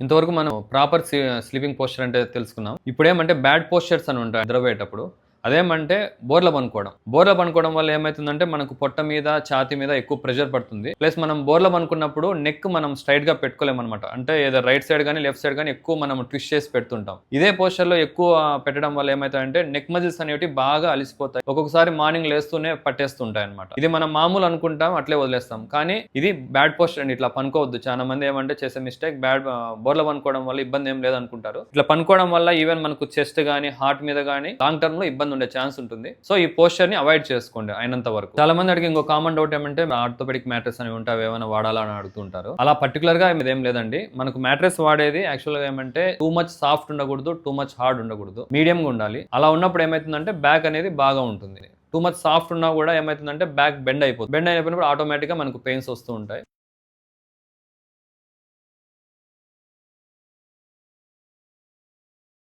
ఇంతవరకు మనం proper sleeping posture అంటే తెలుసుకున్నాం. ఇప్పుడు ఏమంటే బ్యాడ్ పోస్చర్స్ అని ఉంటాయి నిద్రపోయేటప్పుడు. అదేమంటే బోర్ల పనుకోవడం. బోర్ల పనుకోవడం వల్ల ఏమవుతుందంటే మనకు పొట్ట మీద ఛాతి మీద ఎక్కువ ప్రెషర్ పడుతుంది. ప్లస్ మనం బోర్ల పనుకున్నప్పుడు నెక్ మనం స్ట్రైట్గా పెట్టుకోలేము అనమాట అంటే ఏదో రైట్ సైడ్ కానీ లెఫ్ట్ సైడ్ కానీ ఎక్కువ మనం ట్విస్ట్ చేసి పెడుతుంటాం. ఇదే పోస్టర్లో ఎక్కువ పెట్టడం వల్ల ఏమవుతాయంటే నెక్ మజిల్స్ అనేవి బాగా అలిసిపోతాయి. ఒక్కొక్కసారి మార్నింగ్ లేస్తూనే పట్టేస్తుంటాయి అనమాట ఇది మనం మామూలు అనుకుంటాం అట్లే వదిలేస్తాం. కానీ ఇది బ్యాడ్ పోస్టర్ అండి. ఇట్లా పనుకోవద్దు. చాలా మంది ఏమంటే చేసే మిస్టేక్ బ్యాడ్ బోర్ల పనుకోవడం వల్ల ఇబ్బంది ఏం లేదనుకుంటారు. ఇట్లా పనుకోవడం వల్ల ఈవెన్ మనకు చెస్ట్ కానీ హార్ట్ మీద కానీ లాంగ్ టర్మ్లో ఇబ్బంది ఉండే ఛాన్స్ ఉంటుంది. సో ఈ పోస్చర్ని అవాయిడ్ చేసుకోండి అయినంత వరకు. చాలా మంది అడిగి ఇంకో కామన్ డౌట్ ఏమంటే ఆర్థోపెడిక్ మ్యాట్రెస్ అని ఉంటాయి ఏమైనా వాడాలా? అని అడుగుతుంటారు. అలా పర్టికులర్గా ఇదేం లేదండి. మనకు మ్యాట్రెస్ వాడేది యాక్చువల్గా ఏమంటే టూ మచ్ సాఫ్ట్ ఉండకూడదు టూ మచ్ హార్డ్ ఉండకూడదు మీడియం గా ఉండాలి. అలా ఉన్నప్పుడు ఏమైతుందంటే బ్యాక్ అనేది బాగా ఉంటుంది. టూ మచ్ సాఫ్ట్ ఉన్నా కూడా ఏమైతుందంటే బ్యాక్ బెండ్ అయిపోతుంది. బెండ్ అయిపోయినప్పుడు ఆటోమేటిక్గా మనకు పెయిన్స్ వస్తూ ఉంటాయి.